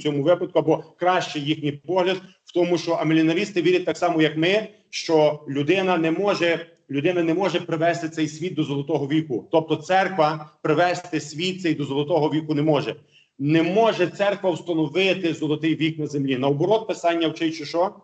цьому випадку, або краще їхній погляд в тому, що амілінаристи вірять так само, як ми, що людина не може. Людина не може привести цей світ до золотого віку. Тобто, церква привести світ цей до золотого віку не може. Не може церква встановити золотий вік на землі. Наоборот, писання вчить, що що?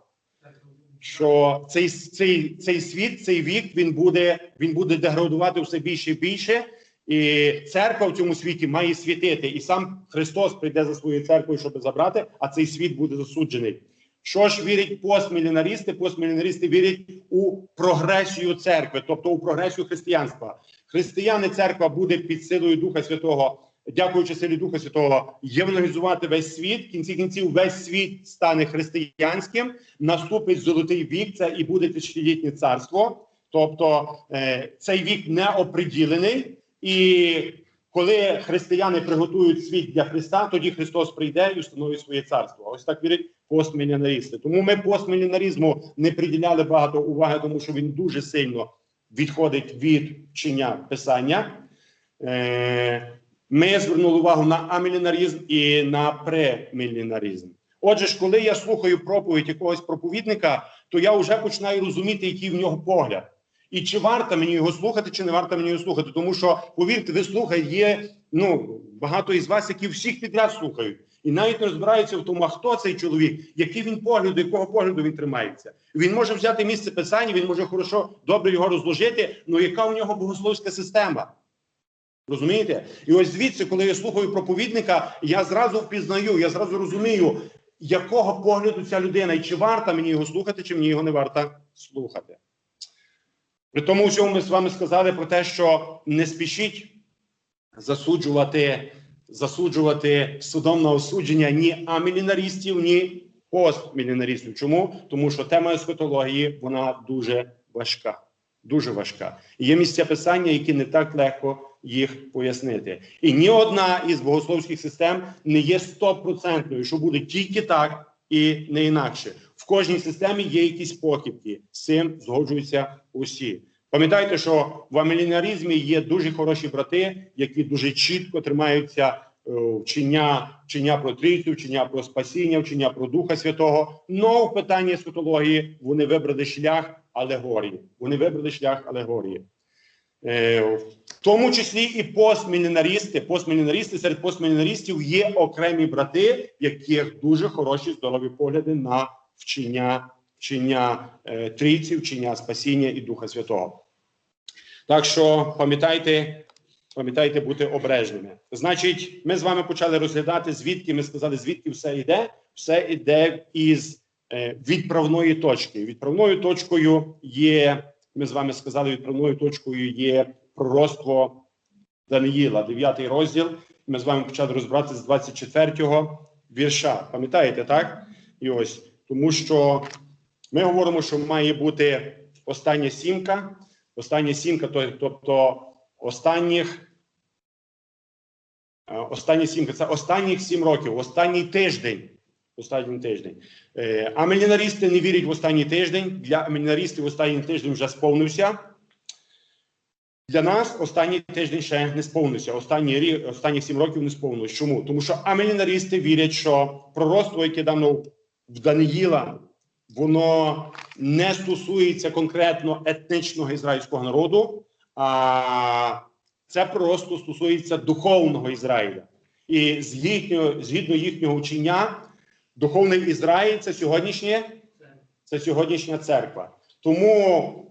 що цей, цей, цей світ, цей вік, він буде, він буде деградувати все більше і більше. І церква в цьому світі має світити. І сам Христос прийде за своєю церквою, щоб забрати, а цей світ буде засуджений. Що ж вірять постмілінаристи? Постмілінаристи вірять у прогресію церкви, тобто у прогресію християнства. Християни церква буде під силою Духа Святого, дякуючи силі Духа Святого, євангелізувати весь світ. В кінці кінців весь світ стане християнським. Наступить золотий вік, це і буде тисячолітнє царство. Тобто е, цей вік не оприділений, і коли християни приготують світ для Христа, тоді Христос прийде і встановить своє царство. Ось так вірять постмілінаристи. Тому ми постмілінаризму не приділяли багато уваги, тому що він дуже сильно відходить від вчення писання. Е, Ми звернули увагу на амілінаризм і на премілінаризм. Отже ж, коли я слухаю проповідь якогось проповідника, то я вже починаю розуміти, який в нього погляд. І чи варто мені його слухати, чи не варто мені його слухати. Тому що, повірте, ви слухаєте, є ну, багато із вас, які всіх підряд слухають. І навіть не розбираються в тому, а хто цей чоловік, який він погляду, якого погляду він тримається. Він може взяти місце писання, він може хорошо, добре його розложити, але яка у нього богословська система? Розумієте? І ось звідси, коли я слухаю проповідника, я зразу впізнаю, я зразу розумію, якого погляду ця людина, і чи варто мені його слухати, чи мені його не варто слухати. При тому всьому ми з вами сказали про те, що не спішіть засуджувати, засуджувати судом на осудження ні амілінаристів, ні постмілінаристів. Чому? Тому що тема есхатології вона дуже важка. Дуже важка. Є місця писання, які не так легко їх пояснити. І ні одна із богословських систем не є стопроцентною, що буде тільки так і не інакше. В кожній системі є якісь похибки. З цим згоджуються усі. Пам'ятайте, що в амілінаризмі є дуже хороші брати, які дуже чітко тримаються е, вчення, вчення про трійцю, вчення про спасіння, вчення про Духа Святого. Но в питанні ескатології вони вибрали шлях алегорії. Вони вибрали шлях алегорії. Е, В тому числі і постмілінаристи. Постмілінаристи серед постмілінаристів є окремі брати, яких дуже хороші здорові погляди на вчення, вчення е, трійці, вчення спасіння і Духа Святого. Так що пам'ятайте, пам'ятайте бути обережними. Значить, ми з вами почали розглядати, звідки ми сказали, звідки все йде. Все йде із е, відправної точки. Відправною точкою є, ми з вами сказали, відправною точкою є пророцтво Даниїла, 9 розділ. Ми з вами почали розбиратися з 24-го вірша. Пам'ятаєте, так? І ось тому, що ми говоримо, що має бути остання сімка. Остання сімка, то- тобто останніх. е, Останні сімка це останніх сім років, останній тиждень. Останній тиждень. Е, Амілінаристи не вірять в останній тиждень. Для амілінаристів останній тиждень вже сповнився. Для нас останній тиждень ще не сповнився. Останні рік, останні сім років не сповнилось. Чому? Тому що амілінаристи вірять, що пророцтво, яке дано в Даниїла, воно не стосується конкретно етнічного ізраїльського народу, а це просто стосується духовного Ізраїля. І з їхнього, згідно їхнього учення, духовний Ізраїль це сьогоднішнє, це сьогоднішня церква. Тому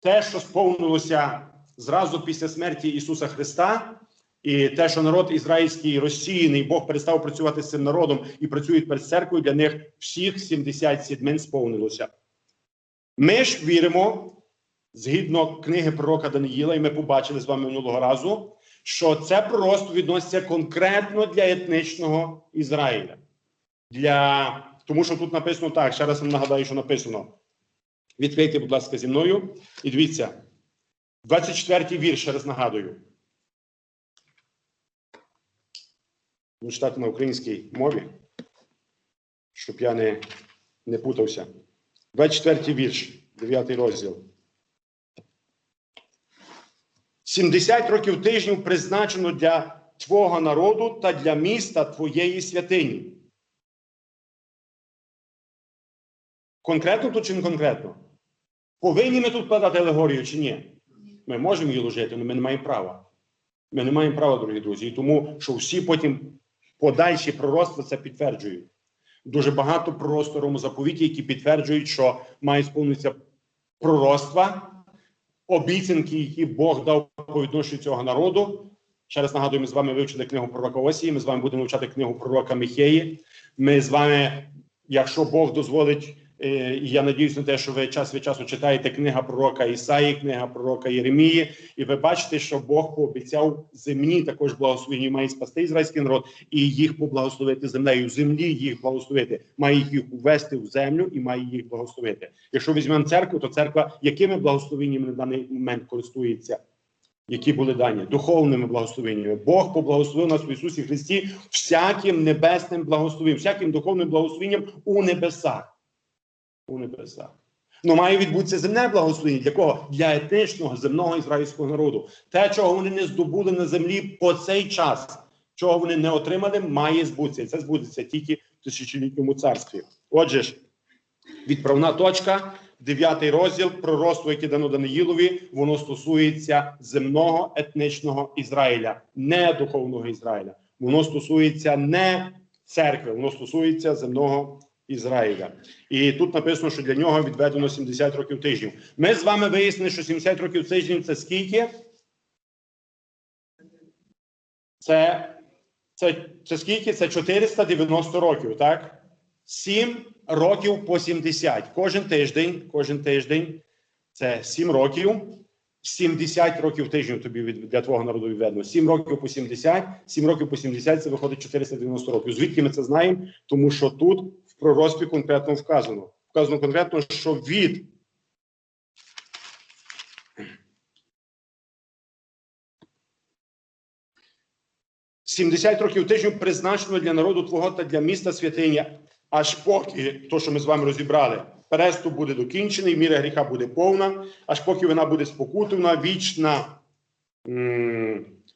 те, що сповнилося зразу після смерті Ісуса Христа, і те, що народ ізраїльський розсіяний, Бог перестав працювати з цим народом і працює перед церквою, для них всіх 70 сідмен сповнилося. Ми ж віримо, згідно книги пророка Даниїла, і ми побачили з вами минулого разу, що це просто відноситься конкретно для етнічного Ізраїля. Для... Тому що тут написано так, ще раз вам нагадаю, що написано. Відкрийте, будь ласка, зі мною. І дивіться, 24-й вірш, ще раз нагадую. ну, читати на українській мові, щоб я не, не путався. 24 вірш, 9 розділ. 70 років тижнів призначено для твого народу та для міста твоєї святині. Конкретно тут чи не конкретно? Повинні ми тут подати алегорію чи ні? Ми можемо її лужити, але ми не маємо права. Ми не маємо права, дорогі друзі. І тому що всі потім подальші пророцтва це підтверджують. Дуже багато пророцтв заповіті, які підтверджують, що має сповнитися пророцтва, обіцянки, які Бог дав по відношенню цього народу. Ще раз нагадую, ми з вами вивчили книгу пророка Осії, ми з вами будемо вивчати книгу пророка Михеї. Ми з вами, якщо Бог дозволить, і я надіюсь на те, що ви час від часу читаєте книга пророка Ісаї, книга пророка Єремії, і ви бачите, що Бог пообіцяв землі також благословення має спасти ізраїльський народ і їх поблагословити землею. Землі їх благословити, має їх ввести в землю і має їх благословити. Якщо візьмемо церкву, то церква якими благословеннями на даний момент користується? Які були дані духовними благословеннями. Бог поблагословив нас в Ісусі Христі всяким небесним благословенням, всяким духовним благословенням у небесах. У небесах. Ну має відбутися земне благословення. Для кого? Для етнічного земного ізраїльського народу. Те, чого вони не здобули на землі по цей час, чого вони не отримали, має збутися. І це збудеться тільки в тисячолітньому царстві. Отже ж, відправна точка, дев'ятий розділ пророцтво, яке дано Даниїлові, воно стосується земного етнічного Ізраїля, не духовного Ізраїля. Воно стосується не церкви, воно стосується земного Ізраїля. І тут написано, що для нього відведено 70 років тижнів. Ми з вами вияснили, що 70 років тижнів це скільки? Це, це, це скільки? Це 490 років, так? 7 років по 70. Кожен тиждень, кожен тиждень це 7 років. 70 років тижнів тобі від для твого народу відведено. 7 років по 70, 7 років по 70 це виходить 490 років. Звідки ми це знаємо? Тому що тут в пророцтві конкретно вказано. Вказано конкретно, що від «70 років тижню призначено для народу Твого та для міста святиня, аж поки то, що ми з вами розібрали, переступ буде докінчений, міра гріха буде повна, аж поки вона буде спокутана, вічна,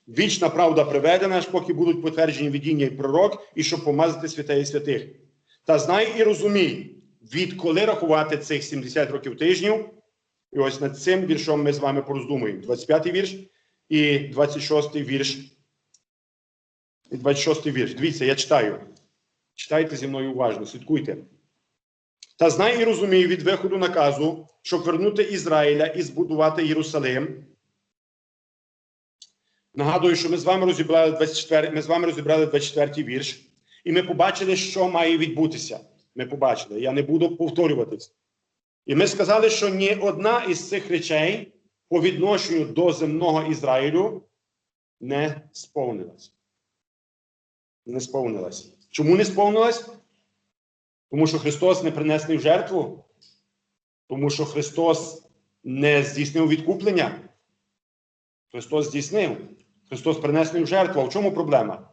вічна правда приведена, аж поки будуть потверджені видіння і пророк, і щоб помазати святей і святих. Та знай і розумій, відколи рахувати цих 70 років тижнів. І ось над цим віршом ми з вами пороздумуємо. 25-й вірш і 26-й вірш. І 26-й вірш. Дивіться, я читаю. Читайте зі мною уважно, слідкуйте. Та знай і розумій від виходу наказу, щоб вернути Ізраїля і збудувати Єрусалим. Нагадую, що ми з вами розібрали 24, ми з вами розібрали 24 вірш, і ми побачили, що має відбутися. Ми побачили. Я не буду повторюватись. І ми сказали, що ні одна із цих речей по відношенню до земного Ізраїлю не сповнилась. Не сповнилась. Чому не сповнилась? Тому що Христос не принесли в жертву, тому що Христос не здійснив відкуплення. Христос здійснив. Христос принесли в жертву. А в чому проблема?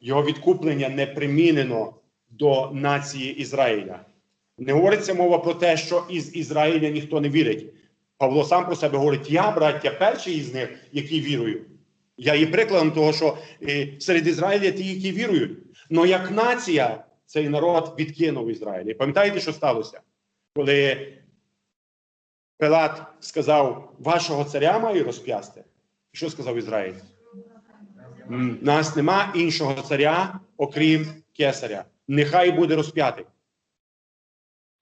Його відкуплення не примінено до нації Ізраїля. Не говориться мова про те, що із Ізраїля ніхто не вірить. Павло сам про себе говорить: я, браття, перший із них, які вірують. Я є прикладом того, що е, серед Ізраїля ті, які вірують. Но як нація цей народ відкинув Ізраїль. І пам'ятаєте, що сталося? Коли Пилат сказав, вашого царя маю розп'ясти. Що сказав Ізраїль? Нас нема іншого царя, окрім кесаря. Нехай буде розп'ятий.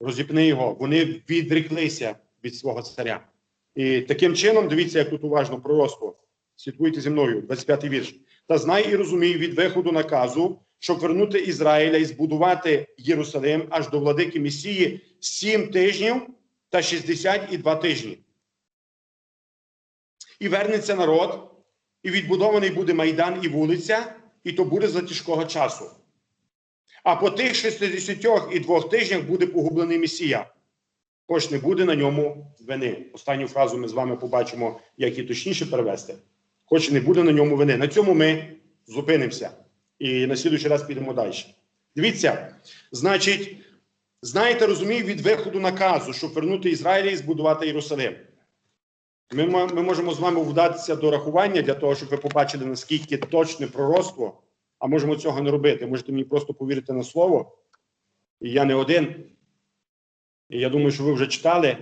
Розіпни його. Вони відреклися від свого царя. І таким чином, дивіться, як тут уважно пророцтво. Слідкуйте зі мною, 25-й вірш. Та знай і розумій від виходу наказу, щоб вернути Ізраїля і збудувати Єрусалим аж до владики Месії сім тижнів та 62 тижні. І вернеться народ, і відбудований буде майдан і вулиця, і то буде за тяжкого часу. А по тих 62 тижнях буде погублений Месія. Хоч не буде на ньому вини. Останню фразу ми з вами побачимо, як її точніше перевести. Хоч не буде на ньому вини. На цьому ми зупинимося. І на слідуючий раз підемо далі. Дивіться, значить, знаєте, розумію, від виходу наказу, щоб вернути Ізраїля і збудувати Єрусалим. Ми, ми можемо з вами вдатися до рахування для того, щоб ви побачили, наскільки точне пророцтво, а можемо цього не робити. Можете мені просто повірити на слово. І я не один. І я думаю, що ви вже читали.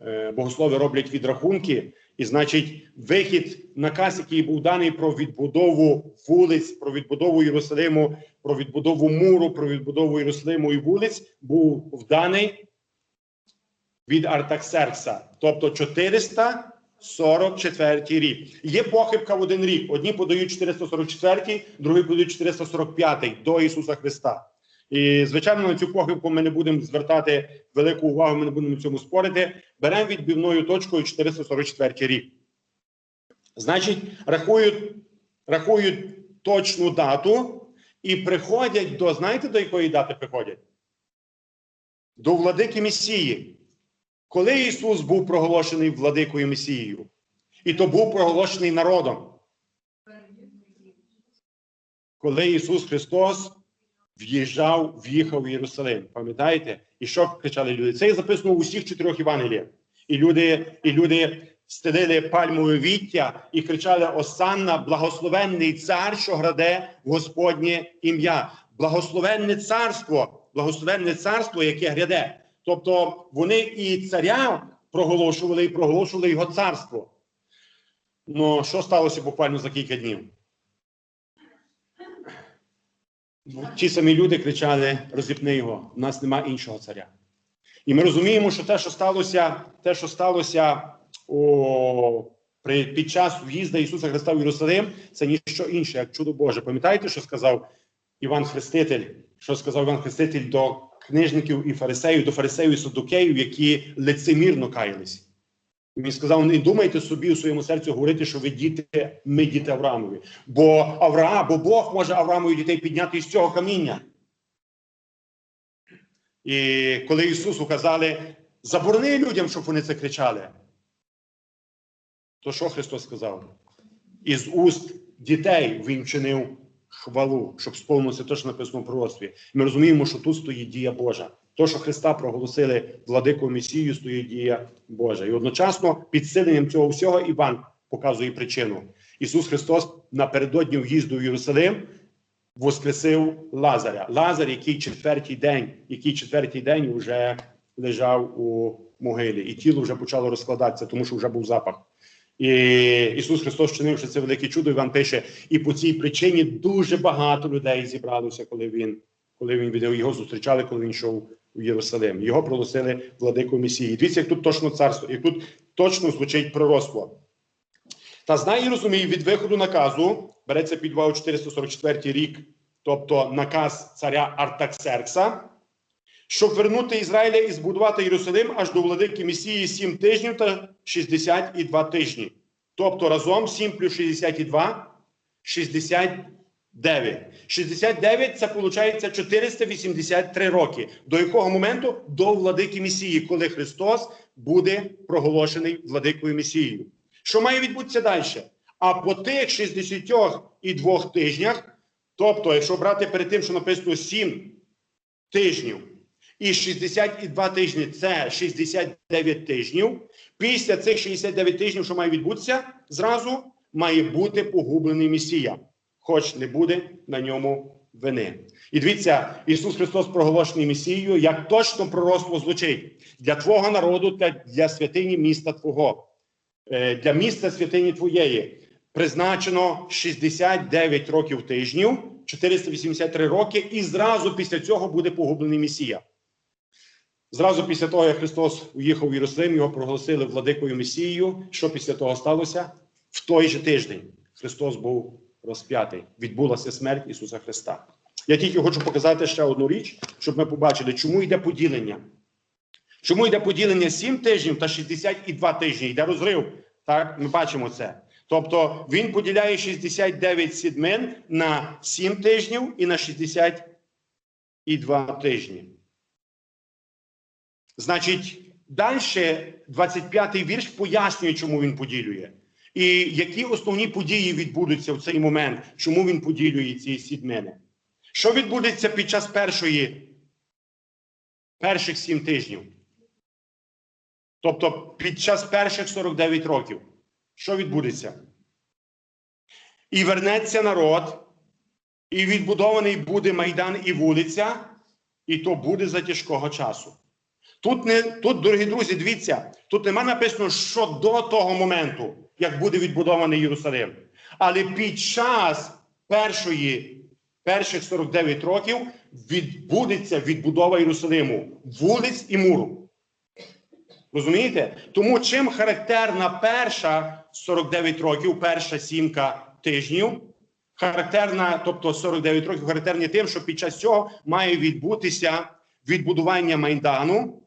е, Богослови роблять відрахунки, і значить, вихід, наказ, який був даний про відбудову вулиць, про відбудову Єрусалиму, про відбудову муру, про відбудову Єрусалиму і вулиць, був вданий від Артаксеркса, тобто 444 рік. Є похибка в один рік. Одні подають 444, другі подають 445 до Ісуса Христа. І звичайно, на цю похибку ми не будемо звертати велику увагу. Ми не будемо цьому спорити. Беремо відбивною точкою 444 рік. Значить, рахують, рахують точну дату і приходять до знаєте, до якої дати приходять? До владики Месії. Коли Ісус був проголошений владикою Месією, і то був проголошений народом. Коли Ісус Христос в'їжджав, в'їхав в Єрусалим. Пам'ятаєте? І що кричали люди? Це записано у всіх чотирьох Євангеліях. І люди, і люди стелили пальмове віття і кричали: Осанна, благословенний цар, що граде в Господнє ім'я. Благословенне царство, благословенне царство, яке гряде. Тобто вони і царя проголошували, і проголошували його царство. Ну, що сталося буквально за кілька днів? Ті самі люди кричали: розіпни його, у нас нема іншого царя. І ми розуміємо, що те, що сталося, те, що сталося о, при, під час в'їзду Ісуса Христа в Єрусалим, це ніщо інше, як чудо Боже. Пам'ятаєте, що сказав Іван Хреститель? Що сказав Іван Хреститель до книжників і фарисеїв, до фарисеїв і садукеїв, які лицемірно каялись? Він сказав: не думайте собі у своєму серці говорити, що ви діти, ми діти Авраамові. Бо Авраам, бо Бог може Авраамові дітей підняти із цього каміння. І коли Ісусу казали, заборони людям, щоб вони це кричали, то що Христос сказав? Із уст дітей Він чинив хвалу, щоб сповнилося те, що написано в пророцтві. Ми розуміємо, що тут стоїть дія Божа. То, що Христа проголосили владику Месію, стоїть дія Божа. І одночасно підсиленням цього всього Іван показує причину. Ісус Христос напередодні в'їзду в Єрусалим воскресив Лазаря. Лазар, який четвертий день, який четвертий день вже лежав у могилі, і тіло вже почало розкладатися, тому що вже був запах. І Ісус Христос вчинивши це велике чудо, Іван пише, і по цій причині дуже багато людей зібралося, коли він, коли він відео його зустрічали, коли він йшов у Єрусалим. Його проголосили владикою Месії. Дивіться, як тут точно царство, як тут точно звучить пророцтво. Та знай і розумій, від виходу наказу береться під увагу 444 рік, тобто наказ царя Артаксеркса, щоб вернути Ізраїля і збудувати Єрусалим аж до владики Месії 7 тижнів та 62 тижні. Тобто разом 7 плюс 62 69. 69 це виходить 483 роки. До якого моменту? До владики Месії, коли Христос буде проголошений владикою Месією. Що має відбутися далі? А по тих 62 тижнях, тобто, якщо брати перед тим, що написано 7 тижнів, і 62 тижні це 69 тижнів. Після цих 69 тижнів, що має відбутися, зразу має бути погублений Месія, хоч не буде на ньому вини. І дивіться, Ісус Христос проголошений Месією, як точно пророцтво звучить для Твого народу та для святині міста Твого, Е, для міста святині Твоєї. Призначено 69 років тижнів, 483 роки, і зразу після цього буде погублений Месія. Зразу після того, як Христос уїхав в Єрусалим, його проголосили владикою Месією. Що після того сталося? В той же тиждень Христос був розп'ятий. Відбулася смерть Ісуса Христа. Я тільки хочу показати ще одну річ, щоб ми побачили, чому йде поділення. Чому йде поділення 7 тижнів та 62 тижні? Йде розрив. Так, ми бачимо це. Тобто він поділяє 69 сідмин на 7 тижнів і на 62 тижні. Значить, далі 25-й вірш пояснює, чому він поділює. І які основні події відбудуться в цей момент, чому він поділює ці сідмини. Що відбудеться під час першої, перших 7 тижнів? Тобто під час перших 49 років. Що відбудеться? І вернеться народ, і відбудований буде майдан і вулиця, і то буде за тяжкого часу. Тут, не, тут, дорогі друзі, дивіться, тут нема написано, що до того моменту, як буде відбудований Єрусалим. Але під час першої, перших 49 років відбудеться відбудова Єрусалиму, вулиць і муру. Розумієте? Тому чим характерна перша 49 років, перша сімка тижнів, характерна, тобто 49 років, характерні тим, що під час цього має відбутися відбудування Майдану.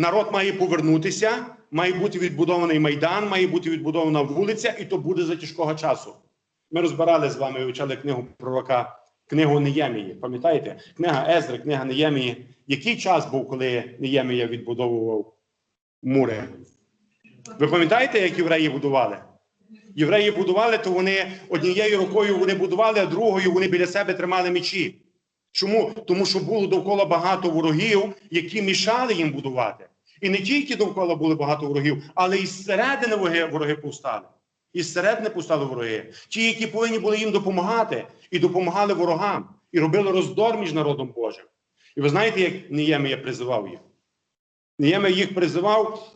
Народ має повернутися, має бути відбудований майдан, має бути відбудована вулиця, і то буде за тяжкого часу. Ми розбирали з вами, вивчали книгу пророка, книгу Неємії. Пам'ятаєте? Книга Езри, книга Неємії. Який час був, коли Неємія відбудовував мури? Ви пам'ятаєте, як євреї будували? Євреї будували, то вони однією рукою вони будували, а другою вони біля себе тримали мечі. Чому? Тому що було довкола багато ворогів, які мішали їм будувати. І не тільки довкола було багато ворогів, але і зсередини вороги, вороги повстали. І зсередини повстали вороги. Ті, які повинні були їм допомагати, і допомагали ворогам, і робили роздор між народом Божим. І ви знаєте, як Неємія призивав їх? Неємія їх призивав,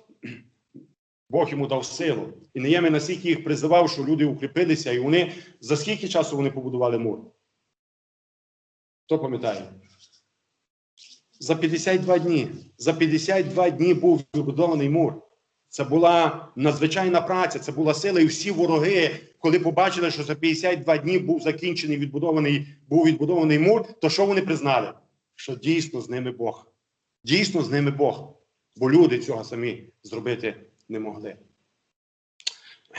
Бог йому дав силу. І Неємія настільки їх призивав, що люди укріпилися, і вони за скільки часу вони побудували мур? Хто пам'ятає? За 52 дні. За 52 дні був вибудований мур. Це була надзвичайна праця, це була сила, і всі вороги, коли побачили, що за 52 дні був закінчений відбудований, був відбудований мур, то що вони признали? Що дійсно з ними Бог. Дійсно з ними Бог. Бо люди цього самі зробити не могли.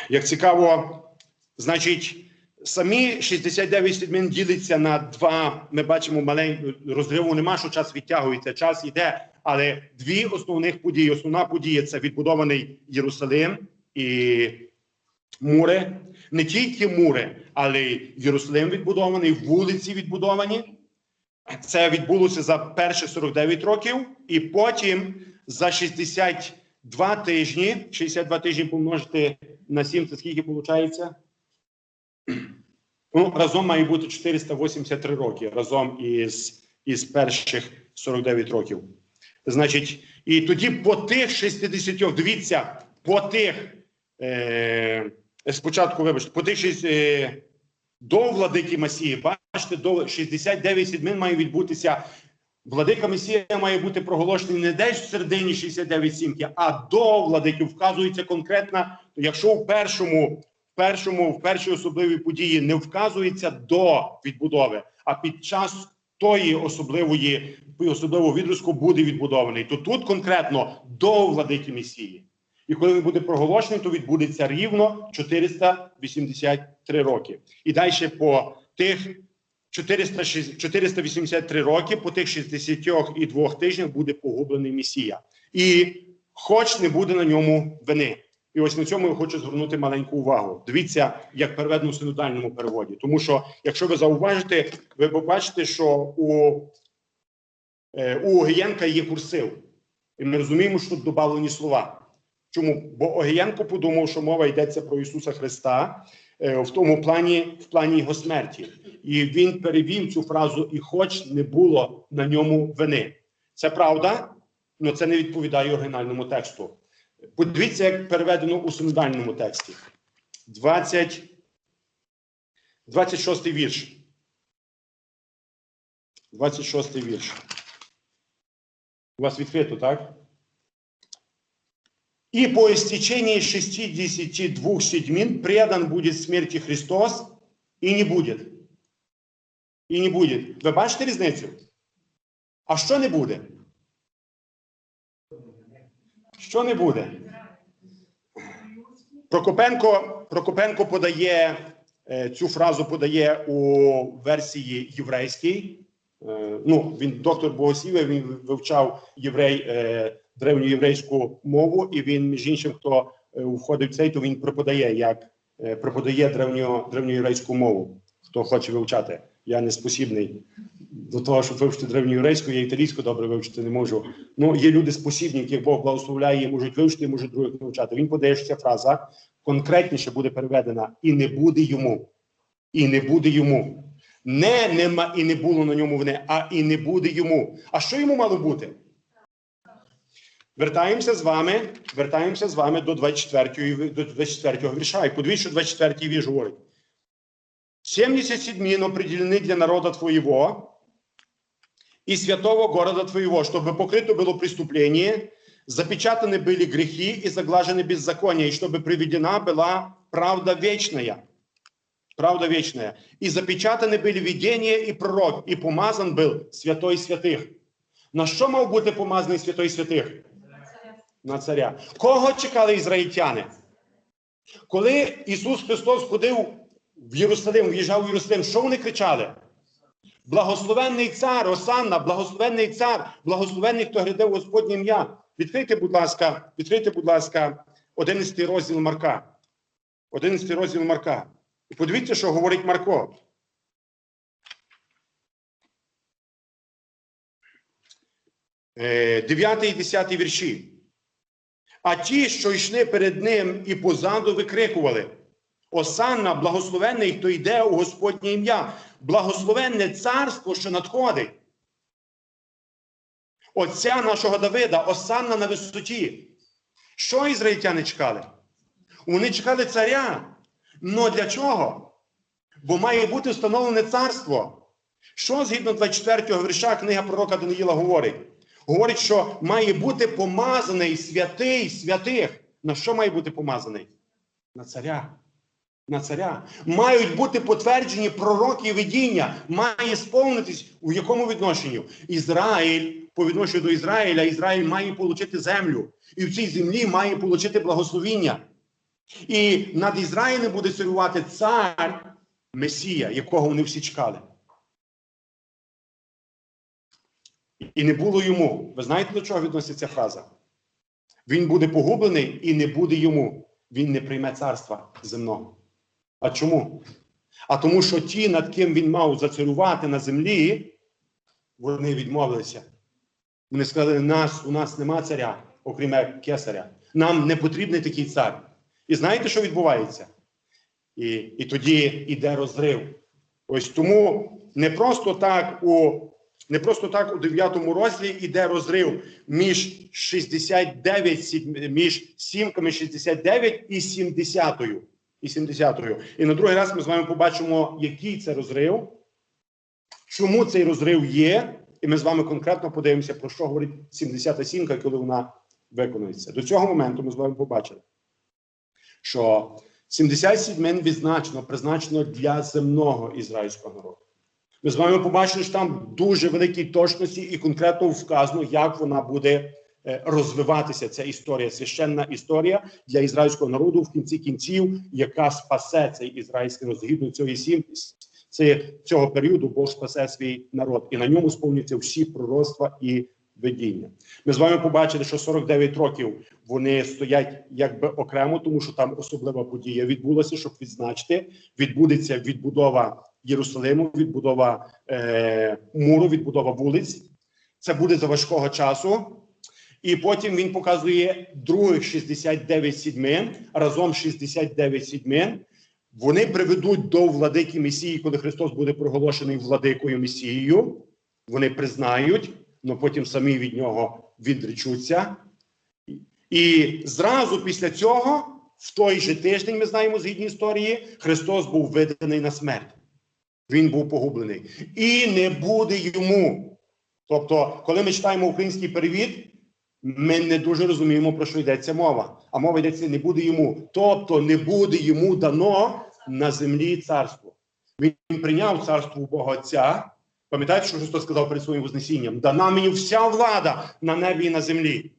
Як цікаво, значить, самі 69 відмін діляться на два. Ми бачимо маленьку розриву. Нема що час відтягується, час йде. Але дві основних події. Основна подія це відбудований Єрусалим і мури. Не тільки мури, але й Єрусалим відбудований, вулиці відбудовані. Це відбулося за перші 49 років, і потім за 62 тижні, 62 тижні помножити на 7, це скільки виходить? Ну, разом має бути 483 роки разом із, із перших 49 років. Значить, і тоді по тих 60, дивіться, по тих, е, спочатку, вибачте, по тих 6, е, до владики Масії, бачите, до 69 сідмин має відбутися. Владика Месія має бути проголошений не десь в середині 69 сімки, а до владики вказується конкретно, якщо в першому, першому, в першій особливій події не вказується до відбудови, а під час тої особливої особливого відрізку буде відбудований, то тут конкретно до владики Месії. І коли він буде проголошений, то відбудеться рівно 483 роки. І далі по тих 400, 483 роки, по тих 62 тижнях буде погублений Месія. І хоч не буде на ньому вини. І ось на цьому я хочу звернути маленьку увагу. Дивіться, як переведено в синодальному переводі. Тому що, якщо ви зауважите, ви побачите, що у, е, у Огієнка є курсив. І ми розуміємо, що тут додавлені слова. Чому? Бо Огієнко подумав, що мова йдеться про Ісуса Христа е, в тому плані, в плані Його смерті. І він перевів цю фразу, і хоч не було на ньому вини. Це правда, але це не відповідає оригінальному тексту. Подивіться, як переведено у синодальному тексті. 20, 26 вірш. 26 вірш. У вас відкрито, так? И по истечении 62 седьмин предан будет смерти Христос и не будет. І не буде. Ви бачите різницю? А що не буде? Що не буде? Прокопенко, Прокопенко подає е, цю фразу подає у версії єврейській. Е, ну, він доктор богослів'я, він вивчав єврей, е, древньоєврейську мову, і він, між іншим, хто входить в цей, то він преподає як преподає древньо, древньоєврейську мову, хто хоче вивчати. Я не спосібний до того, щоб вивчити древньоєврейську, я італійську добре вивчити не можу. Ну, є люди спосібні, яких Бог благословляє, і можуть вивчити, можуть других навчати. Він подає, що ця фраза конкретніше буде переведена і не буде йому. І не буде йому. Не нема і не було на ньому вини, а і не буде йому. А що йому мало бути? Вертаємося з вами, вертаємося з вами до 24 до 24 вірша. І подивіться, що 24-й вірш говорить. 70 седьмин определены для народа твоего и святого города твоего, чтобы покрыто было преступление, запечатаны были грехи и заглажены беззакония, и чтобы приведена была правда вечная. Правда вечная. И запечатаны были видения и пророк, и помазан был святой святых. На що мав бути помазаний святой святих? На царя. Кого чекали ізраїльтяни? Коли Ісус Христос ходив в Єрусалим, в'їжджав в Єрусалим, що вони кричали? Благословенний цар, Осанна, благословенний цар, благословенний, хто гряде в Господнє ім'я. Відкрийте, будь ласка, відкрийте, будь ласка, 11 розділ Марка. 11 розділ Марка. І подивіться, що говорить Марко. Е, 9 і 10 вірші. А ті, що йшли перед ним і позаду, викрикували: Осанна, благословенний, хто йде у Господнє ім'я, благословенне царство, що надходить. Отця нашого Давида, Осанна на висоті. Що ізраїльтяни чекали? Вони чекали царя. Но для чого? Бо має бути встановлене царство. Що згідно 24 го вірша книга пророка Даниїла говорить? Говорить, що має бути помазаний святий святих. На що має бути помазаний? На царя. На царя. Мають бути потверджені пророки видіння. Має сповнитись у якому відношенню? Ізраїль, по відношенню до Ізраїля, Ізраїль має отримати землю. І в цій землі має отримати благословіння. І над Ізраїлем буде царювати цар Месія, якого вони всі чекали. І не було йому. Ви знаєте, до чого відноситься фраза? Він буде погублений і не буде йому. Він не прийме царства земного. А чому? А тому, що ті, над ким він мав зацарювати на землі, вони відмовилися. Вони сказали, нас, у нас нема царя, окрім кесаря. Нам не потрібний такий цар. І знаєте, що відбувається? І, і тоді йде розрив. Ось тому не просто так у не просто так у 9 розділі йде розрив між 69, сім- між сімками 69 і 70. І 70-ю. І на другий раз ми з вами побачимо, який це розрив, чому цей розрив є, і ми з вами конкретно подивимося, про що говорить 70 сімка, коли вона виконується. До цього моменту ми з вами побачили, що 77 відзначено, призначено для земного ізраїльського народу. Ми з вами побачили, що там дуже великій точності і конкретно вказано, як вона буде розвиватися. Ця історія, священна історія для ізраїльського народу в кінці кінців, яка спасе цей ізраїльський народ. Згідно цієї сім це цього періоду Бог спасе свій народ, і на ньому сповняться всі пророцтва і видіння. Ми з вами побачили, що 49 років вони стоять якби окремо, тому що там особлива подія відбулася, щоб відзначити. Відбудеться відбудова Єрусалиму, відбудова е, муру, відбудова вулиць. Це буде за важкого часу. І потім він показує других 69 сідьмин, разом 69 сідьмин. Вони приведуть до владики Месії, коли Христос буде проголошений владикою Месією. Вони признають, але потім самі від нього відречуться. І зразу після цього, в той же тиждень, ми знаємо згідні історії, Христос був виданий на смерть. Він був погублений. І не буде йому. Тобто, коли ми читаємо український перевід, ми не дуже розуміємо, про що йдеться мова. А мова йдеться не буде йому. Тобто не буде йому дано на землі царство. Він прийняв царство у Бога Отця. Пам'ятаєте, що Христос сказав перед своїм Вознесінням? Дана мені вся влада на небі і на землі.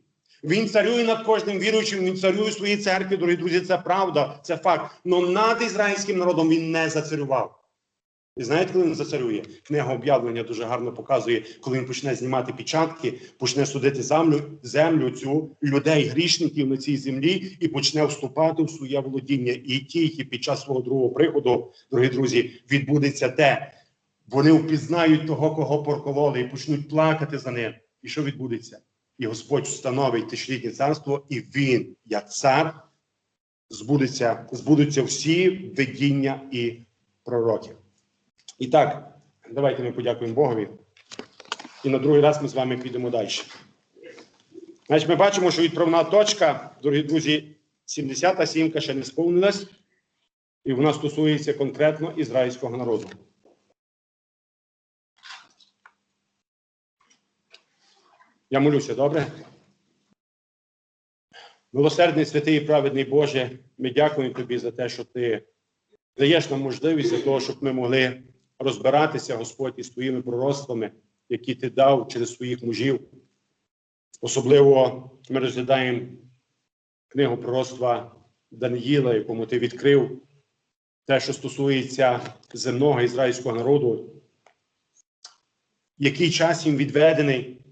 Він царює над кожним віруючим, він царює в своїй церкві, дорогі друзі, це правда, це факт. Але над ізраїльським народом він не зацарював. І знаєте, коли він зацарює? Книга об'явлення дуже гарно показує, коли він почне знімати печатки, почне судити землю, землю цю людей, грішників на цій землі, і почне вступати в своє володіння. І тільки під час свого другого приходу, дорогі друзі, відбудеться те. Вони впізнають того, кого прокололи, і почнуть плакати за ним. І що відбудеться? І Господь встановить тисячолітнє царство, і він, як цар, збудеться, збудуться всі видіння і пророків. І так, Давайте ми подякуємо Богові. І на другий раз ми з вами підемо далі. Значить, ми бачимо, що відправна точка, дорогі друзі, 70-та сімка ще не сповнилась, і вона стосується конкретно ізраїльського народу. Я молюся, добре? Милосердний, святий і праведний Боже, ми дякуємо Тобі за те, що Ти даєш нам можливість для того, щоб ми могли розбиратися, Господь, із твоїми пророцтвами, які ти дав через своїх мужів. Особливо ми розглядаємо книгу пророцтва Даниїла, якому ти відкрив те, що стосується земного ізраїльського народу, який час їм відведений,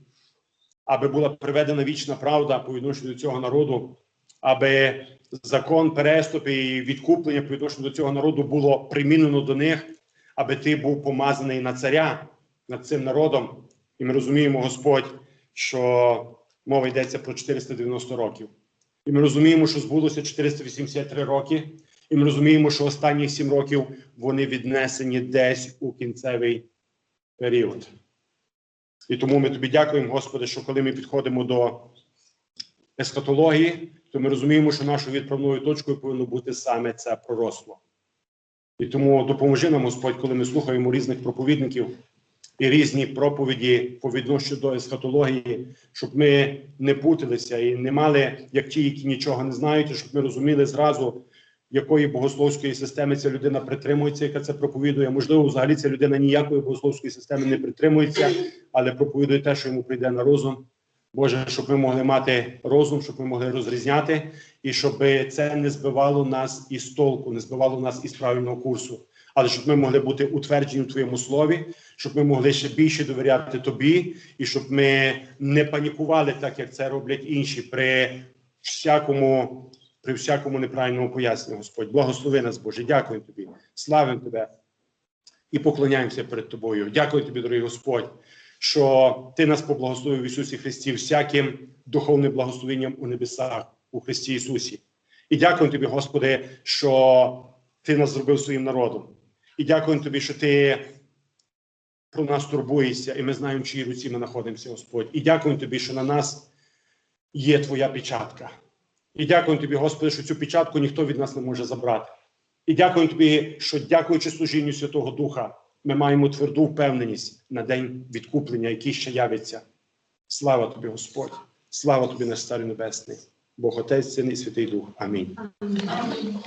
аби була приведена вічна правда по відношенню до цього народу, аби закон переступу і відкуплення по відношенню до цього народу було примінено до них, аби ти був помазаний на царя над цим народом. І ми розуміємо, Господь, що мова йдеться про 490 років. І ми розуміємо, що збулося 483 роки, і ми розуміємо, що останні 7 років вони віднесені десь у кінцевий період. І тому ми тобі дякуємо, Господи, що коли ми підходимо до есхатології, то ми розуміємо, що нашою відправною точкою повинно бути саме це пророцтво. І тому допоможи нам, Господь, коли ми слухаємо різних проповідників і різні проповіді по відношенню до есхатології, щоб ми не путалися і не мали, як ті, які нічого не знають, і щоб ми розуміли зразу, якої богословської системи ця людина притримується, яка це проповідує. Можливо, взагалі ця людина ніякої богословської системи не притримується, але проповідує те, що йому прийде на розум. Боже, щоб ми могли мати розум, щоб ми могли розрізняти, і щоб це не збивало нас із толку, не збивало нас із правильного курсу, але щоб ми могли бути утверджені в Твоєму слові, щоб ми могли ще більше довіряти Тобі, і щоб ми не панікували, так як це роблять інші при всякому, при всякому неправильному поясненні, Господь. Благослови нас, Боже. Дякую Тобі, славимо Тебе і поклоняємося перед Тобою. Дякую Тобі, дорогий Господь що ти нас поблагословив в Ісусі Христі всяким духовним благословенням у небесах у Христі Ісусі. І дякую тобі, Господи, що Ти нас зробив своїм народом. І дякую тобі, що ти про нас турбуєшся, і ми знаємо, в чиїй руці ми знаходимося, Господь. І дякую тобі, що на нас є Твоя печатка. І дякую тобі, Господи, що цю печатку ніхто від нас не може забрати. І дякую тобі, що, дякуючи служінню Святого Духа, ми маємо тверду впевненість на день відкуплення, який ще явиться. Слава тобі, Господь! Слава тобі, наш Старий Небесний, Бог Отець, Син і Святий Дух. Амінь. Амінь.